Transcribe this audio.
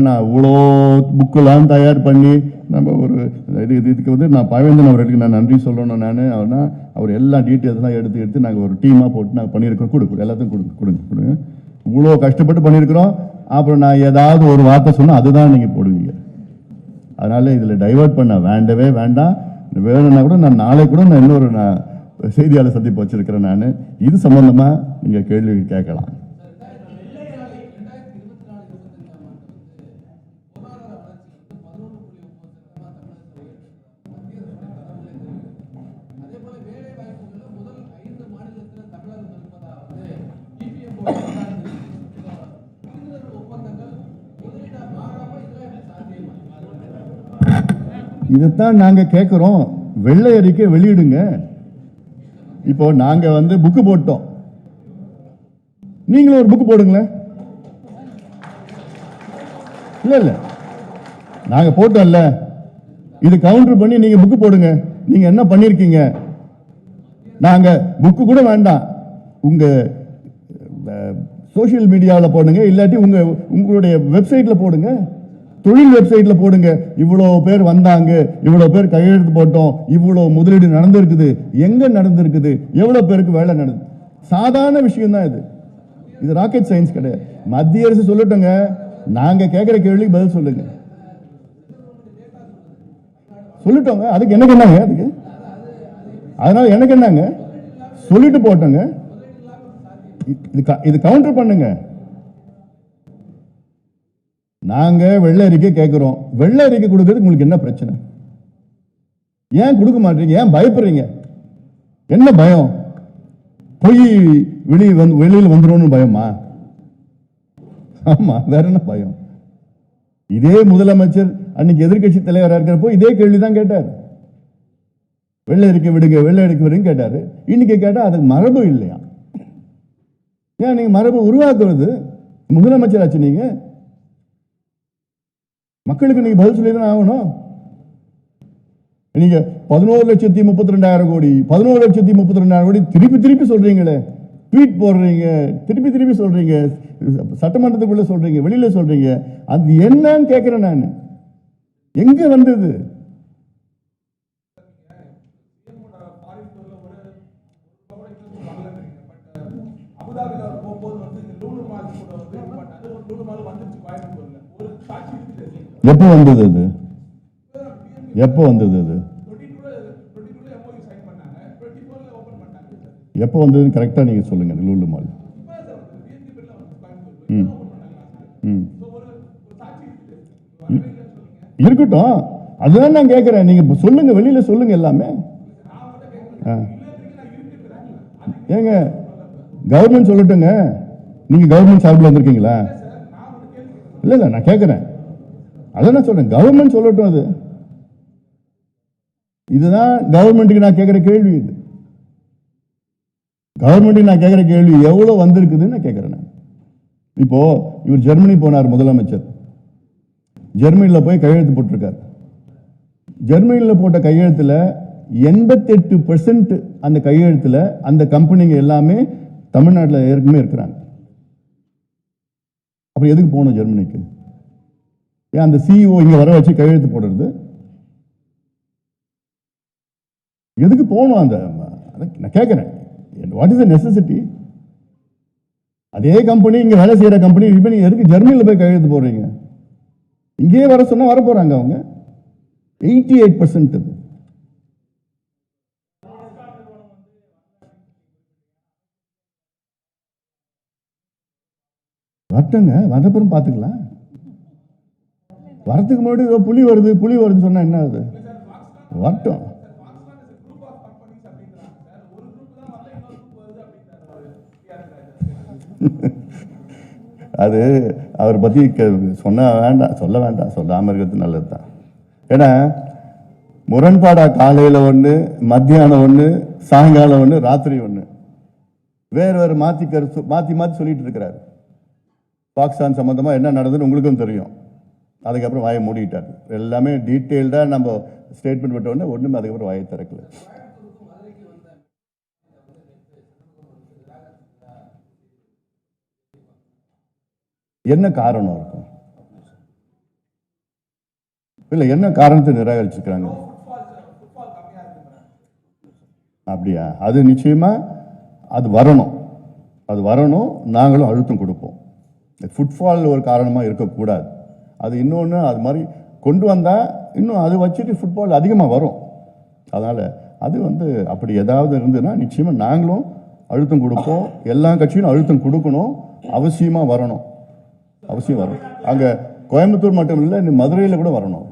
நான் இவ்வளோ புக்கெல்லாம் தயார் பண்ணி நம்ம ஒரு இது இது- இதுக்கு வந்து நான் பவேந்தன் அவர்களுக்கு நான் நன்றி சொல்லணும் நான். அவர்னா அவர் எல்லா டீட்டெயில்ஸ்லாம் எடுத்து எடுத்து நாங்கள் ஒரு டீமாக போட்டு நாங்கள் பண்ணியிருக்கோம் கொடுக்கு எல்லாத்தையும் கொடுங்க கொடுங்க கொடுங்க. இவ்வளோ கஷ்டப்பட்டு பண்ணியிருக்கிறோம். அப்புறம் நான் ஏதாவது ஒரு வார்த்தை சொன்னால் அதுதான் நீங்கள் போடுவீங்க. அதனால் இதில் டைவர்ட் பண்ண வேண்டவே வேண்டாம். வேணும்னா கூட நான் நாளை கூட நான் இன்னொரு நான் செய்தியாளர் சந்திப்பு வச்சுருக்கிறேன் நான். இது சம்மந்தமாக நீங்கள் கேள்வி கேட்கலாம். இதைத்தான் நாங்க கேட்கிறோம் வெள்ளை அறிக்கை வெளியிடுங்க. இப்போ நாங்க வந்து புக்கு போட்டோம். நீங்களும் ஒரு புக்கு போடுங்களேன். இல்ல இல்ல. நாங்க போட்டோம்ல. இது கவுண்டர் பண்ணி நீங்க புக்கு போடுங்க. நீங்க என்ன பண்ணிருக்கீங்க? நாங்க புக்கு கூட வேண்டாம். உங்க சோஷியல் மீடியாவில் போடுங்க இல்லாட்டி உங்க உங்களுடைய வெப்சைட்ல போடுங்க. தொழில் வெப்சைட்ல போடுங்க. இவ்வளோ பேர் வந்தாங்க இவ்வளோ பேர் கையெழுத்து போட்டோம் இவ்வளோ முதலீடு நடந்திருக்குது. எங்க நடந்திருக்குது? எவ்வளோ பேருக்கு வேலை நடந்து சாதாரண விஷயம்தான் இது. இது ராக்கெட் சயின்ஸ் கிடையாது. மத்திய அரசு சொல்லட்டுங்க. நாங்க கேட்குற கேள்விக்கு பதில் சொல்லுங்க. சொல்லிட்டோங்க. அதுக்கு எனக்கு என்னங்க அதுக்கு? அதனால எனக்கு என்னங்க? சொல்லிட்டு போட்டோங்க. இது க- இது கவுண்டர் பண்ணுங்க. நாங்க வெள்ளை அறிக்கை கேட்கிறோம் வெள்ளை அறிக்கை கொடுக்கறதுக்கு உங்களுக்கு என்ன பிரச்சனை? ஏன் கொடுக்க மாட்டீங்க? ஏன் பயப்படுறீங்க? என்ன பயம்? பொய் வெளியே வந்து வெளியில் வந்துரும்னு பயமா? ஆமா வேற என்ன பயம்? இதே முதலமைச்சர் அன்னைக்கு எதிர்க்கட்சி தலைவராக இருக்கிறப்போ இதே கேள்வி தான் கேட்டார். வெள்ளை அறிக்கை விடுங்க வெள்ளை அறிக்கை விடுங்க கேட்டார். இன்னைக்கு கேட்டால் அதுக்கு மரபு இல்லையா? ஏன் நீங்க மரபு உருவாக்குறது முதலமைச்சர் ஆச்சு நீங்க. மக்களுக்கு நீங்க பதில் சொல்லி தான் ஆகணும். நீங்க பதினோரு லட்சத்தி முப்பத்தி ரெண்டாயிரம் கோடி பதினோரு லட்சத்தி முப்பத்தி ரெண்டாயிரம் கோடி திருப்பி திருப்பி சொல்றீங்களே. ட்வீட் போடுறீங்க திருப்பி திருப்பி சொல்றீங்க சட்டமன்றத்துக்குள்ள சொல்றீங்க வெளியில சொல்றீங்க. அது என்னன்னு கேட்கிறேன் நான். எங்க வந்தது? அபுதாபில அவர் போகும்போது வந்து இந்த லூலு மால் கூட வந்து பண்ணாரு ஒரு லூலு மால் வந்துருச்சு கோயம்புத்தூர்ல. ஒரு சாட்சி இருக்குது எப்போ வந்தது அது? எப்போ வந்தது அது? எப்போ வந்ததுன்னு கரெக்டா நீங்க சொல்லுங்க லூலு மால். ம். ம். இருக்கட்டும். அதுதான் நான் கேட்கிறேன் நீங்க இப்ப சொல்லுங்க வெளியில சொல்லுங்க எல்லாமே. ஆ. ஏங்க கவர்மெண்ட் சொல்லட்டுங்க. நீங்க கவர்மெண்ட் சார்பில் வந்திருக்கீங்களா? இல்ல இல்ல நான் கேட்கிறேன். அதான் நான் சொல்றேன். கவர்மெண்ட் சொல்லட்டும் அது. இதுதான் கவர்மெண்ட்டுக்கு நான் கேட்கிற கேள்வி இது. கவர்மெண்ட்டுக்கு நான் கேட்கிற கேள்வி எவ்வளவு வந்திருக்குதுன்னு நான் கேட்கிறேன் நான். இப்போ இவர் ஜெர்மனி போனார் முதலமைச்சர். ஜெர்மனியில் போய் கையெழுத்து போட்டிருக்கார். ஜெர்மனியில் போட்ட கையெழுத்துல எண்பத்தெட்டு பெர்சன்ட் அந்த கையெழுத்துல அந்த கம்பெனிங்க எல்லாமே தமிழ்நாட்டில் ஏற்கனவே இருக்கிறாங்க. அப்புறம் எதுக்கு போகணும் ஜெர்மனிக்கு? ஏன் அந்த சிஇஓ இங்கே வர வச்சு கையெழுத்து போடுறது? எதுக்கு போகணும் அந்த அதான் நான் கேட்குறேன் வாட் இஸ் த நெசசிட்டி அதே கம்பெனி இங்கே வேலை செய்கிற கம்பெனி இப்போ நீங்கள் எதுக்கு ஜெர்மனியில் போய் கையெழுத்து போடுறீங்க? இங்கேயே வர சொன்னால் வர போறாங்க அவங்க. எயிட்டி எயிட் பர்சன்ட் வரட்டுங்க வந்தப்புறம் பார்த்துக்கலாம். வரத்துக்கு முன்னாடி ஏதோ புலி வருது புலி வருதுன்னு சொன்னால் என்ன ஆகுது வரட்டும். அது அவர் பற்றி சொன்ன சொன்னா வேண்டாம் சொல்ல வேண்டாம் சொல்லாமல் இருக்கிறது நல்லது தான் ஏன்னா முரண்பாடா காலையில் ஒன்று மத்தியானம் ஒன்று சாயங்காலம் ஒன்று ராத்திரி ஒன்று வேறு வேறு மாற்றி கரு மாற்றி மாற்றி சொல்லிட்டு இருக்கிறாரு. பாகிஸ்தான் சம்மந்தமாக என்ன நடந்ததுன்னு உங்களுக்கும் தெரியும். அதுக்கப்புறம் வாயை மூடிட்டார். எல்லாமே டீட்டெயில்டாக நம்ம ஸ்டேட்மெண்ட் விட்ட உடனே அதுக்கப்புறம் வாயை திறக்கல. என்ன காரணம் இருக்கும்? இல்லை என்ன காரணத்தை நிராகரிச்சிருக்கிறாங்க? அப்படியா? அது நிச்சயமா அது வரணும். அது வரணும். நாங்களும் அழுத்தம் கொடுப்போம். ஃபுட்பால் ஒரு காரணமாக இருக்கக்கூடாது. அது இன்னொன்று அது மாதிரி கொண்டு வந்தால் இன்னும் அது வச்சுட்டு ஃபுட்பால் அதிகமாக வரும். அதனால் அது வந்து அப்படி ஏதாவது இருந்ததுன்னா நிச்சயமாக நாங்களும் அழுத்தம் கொடுப்போம். எல்லா கட்சியும் அழுத்தம் கொடுக்கணும். அவசியமாக வரணும். அவசியம் வரணும் அங்கே கோயம்புத்தூர் மட்டும் இல்லை இந்த மதுரையில் கூட வரணும்.